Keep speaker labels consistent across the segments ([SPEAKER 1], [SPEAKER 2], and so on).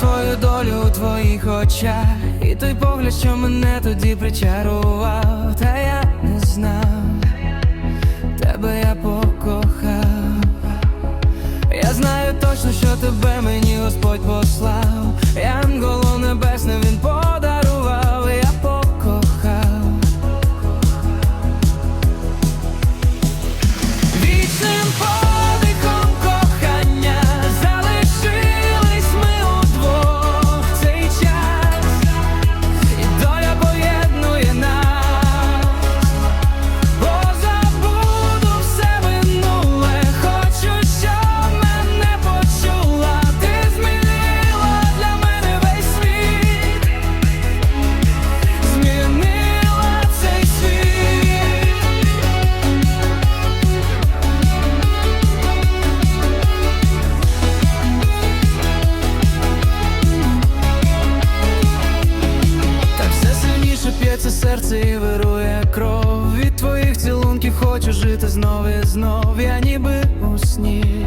[SPEAKER 1] свою долю у твоїх очах, і той погляд, що мене тоді причарував, та я не знав. хочу жити знов і знов, я ніби у сні.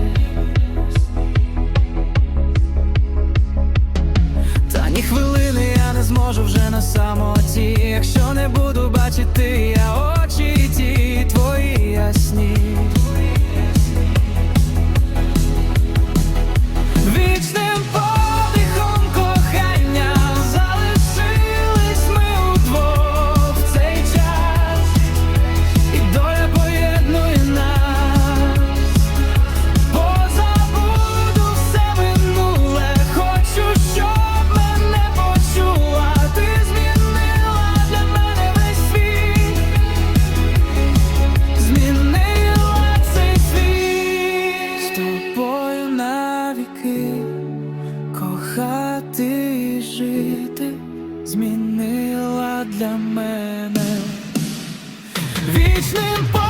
[SPEAKER 1] змінила для мене вічним.